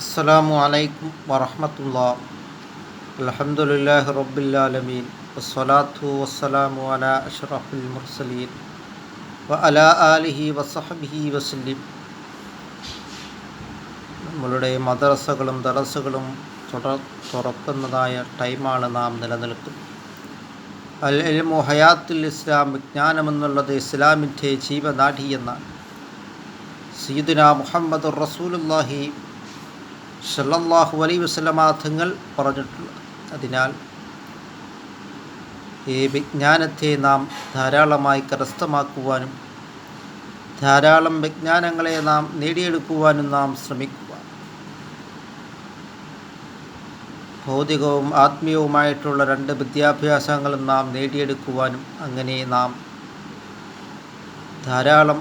അസ്സലാമു അലൈക്കും الحمد അലഹമുല്ലാഹി رب വസ്സലാത്തു വസ്സലാമു അലാ അഷ്റഫുൽ മുർസലീൻ. വ وعلى ആലിഹി وصحبه വസല്ലിം. നമ്മളുടെ മദ്രസകളും ദറസുകളും തുറക്കുന്നതായ ടൈമാണ് നാം നിലനിൽക്കുന്നത്. അൽ എൽമു ഹയാത്തുൽ ഇസ്ലാം വിജ്ഞാനമെന്നുള്ളത് ഇസ്ലാമിന്റെ ജീവനാഠി എന്നാണ് സീദുന മുഹമ്മദ് റസൂലുല്ലാഹി സല്ലല്ലാഹു അലൈ വസ്ലമ തങ്ങൾ പറഞ്ഞിട്ടുള്ളത് അതിനാൽ ഈ വിജ്ഞാനത്തെ നാം ധാരാളമായി കരസ്ഥമാക്കുവാനും ധാരാളം വിജ്ഞാനങ്ങളെ നാം നേടിയെടുക്കുവാനും നാം ശ്രമിക്കുക ഭൗതികവും ആത്മീയവുമായിട്ടുള്ള രണ്ട് വിദ്യാഭ്യാസങ്ങളും നാം നേടിയെടുക്കുവാനും അങ്ങനെ നാം ധാരാളം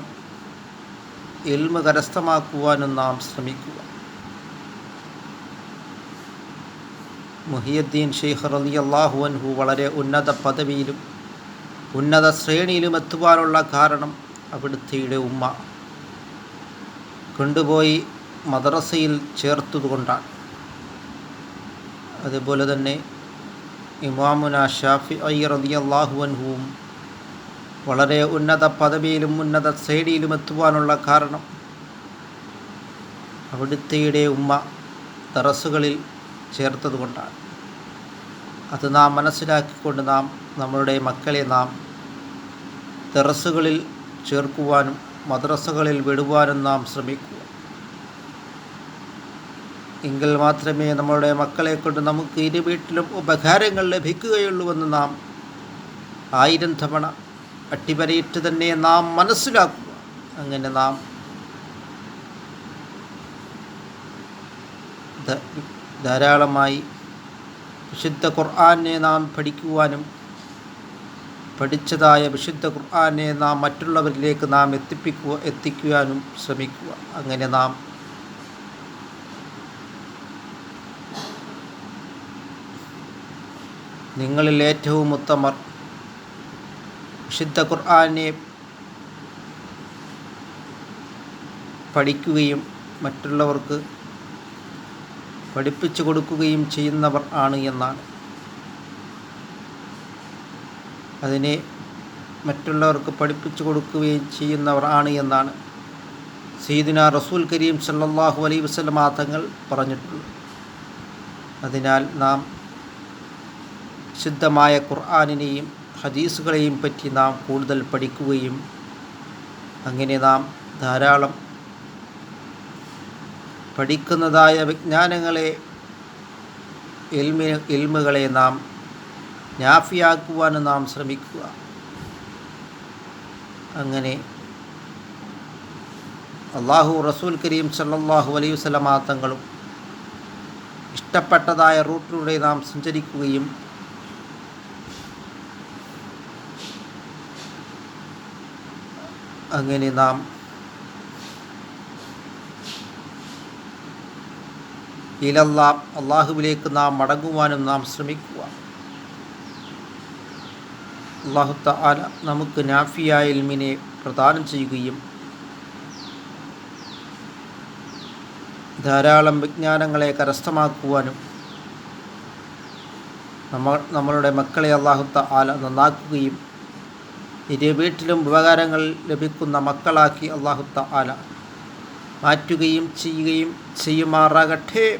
എൽമ കരസ്ഥമാക്കുവാനും നാം ശ്രമിക്കുക മുഹിയുദ്ദീൻ ഷെയ്ഖ് റലി അള്ളാഹു അൻഹു വളരെ ഉന്നത പദവിയിലും ഉന്നത ശ്രേണിയിലും എത്തുവാനുള്ള കാരണം അവിടുത്തെ ഉമ്മ. കൊണ്ടുപോയി മദ്രസയിൽ ചേർത്തതുകൊണ്ടാണ് അതുപോലെ തന്നെ ഇമാമുന ഷാഫി ഐ റലി അള്ളാഹു അൻഹുവും വളരെ ഉന്നത പദവിയിലും ഉന്നത ശ്രേണിയിലും എത്തുവാനുള്ള കാരണം അവിടുത്തെ ഉമ്മ തറസുകളിൽ ചേർത്തതുകൊണ്ടാണ് അത് നാം മനസ്സിലാക്കിക്കൊണ്ട് നാം നമ്മളുടെ മക്കളെ നാം തെറസുകളിൽ ചേർക്കുവാനും മദ്രസകളിൽ വിടുവാനും നാം ശ്രമിക്കുക. എങ്കിൽ മാത്രമേ നമ്മളുടെ മക്കളെ കൊണ്ട് നമുക്ക് ഇരു വീട്ടിലും ഉപകാരങ്ങൾ ലഭിക്കുകയുള്ളൂവെന്ന് നാം ആയിരം തവണ അട്ടിപരയിട്ട് തന്നെ നാം മനസ്സിലാക്കുക. അങ്ങനെ നാം ധാരാളമായി വിശുദ്ധ ഖുർആാനെ നാം പഠിക്കുവാനും പഠിച്ചതായ വിശുദ്ധ ഖുർആാനെ നാം മറ്റുള്ളവരിലേക്ക് നാം എത്തിപ്പിക്കുക എത്തിക്കുവാനും ശ്രമിക്കുക. അങ്ങനെ നാം നിങ്ങളിൽ ഏറ്റവും ഉത്തമർ വിശുദ്ധ ഖുർആാനെ പഠിക്കുകയും മറ്റുള്ളവർക്ക് പഠിപ്പിച്ചു കൊടുക്കുകയും ചെയ്യുന്നവർ ആണ് എന്നാണ്. അതിനെ മറ്റുള്ളവർക്ക് പഠിപ്പിച്ചു കൊടുക്കുകയും ചെയ്യുന്നവർ ആണ് എന്നാണ്. സീദിന റസൂൽ കരീം സല്ലാഹു അലൈ വസ്ലം തങ്ങൾ പറഞ്ഞിട്ടുള്ളത്. അതിനാൽ നാം ശുദ്ധമായ ഖുർആാനിനെയും ഹദീസുകളെയും പറ്റി നാം കൂടുതൽ പഠിക്കുകയും അങ്ങനെ നാം ധാരാളം പഠിക്കുന്നതായ വിജ്ഞാനങ്ങളെ എൽമി എൽമുകളെ നാം ഞാഫിയാക്കുവാനും നാം ശ്രമിക്കുക. അങ്ങനെ അള്ളാഹു റസൂൽ കരീം സല്ലാഹു അലൈഹി വസ്ലമാ തങ്ങളും ഇഷ്ടപ്പെട്ടതായ റൂട്ടിലൂടെ നാം സഞ്ചരിക്കുകയും അങ്ങനെ നാം ഇലല്ലാ അള്ളാഹുവിലേക്ക് നാം മടങ്ങുവാനും നാം ശ്രമിക്കുക അള്ളാഹു താല നമുക്ക് നാഫിയായ ഇൽമിനെ പ്രദാനം ചെയ്യുകയും ധാരാളം വിജ്ഞാനങ്ങളെ കരസ്ഥമാക്കുവാനും നമ്മൾ നമ്മളുടെ മക്കളെ അള്ളാഹു ആല നന്നാക്കുകയും ഇരു വീട്ടിലും ഉപകാരങ്ങൾ ലഭിക്കുന്ന മക്കളാക്കി അള്ളാഹു താല മാറ്റുകയും ചെയ്യുകയും ചെയ്യുമാറാകട്ടെ.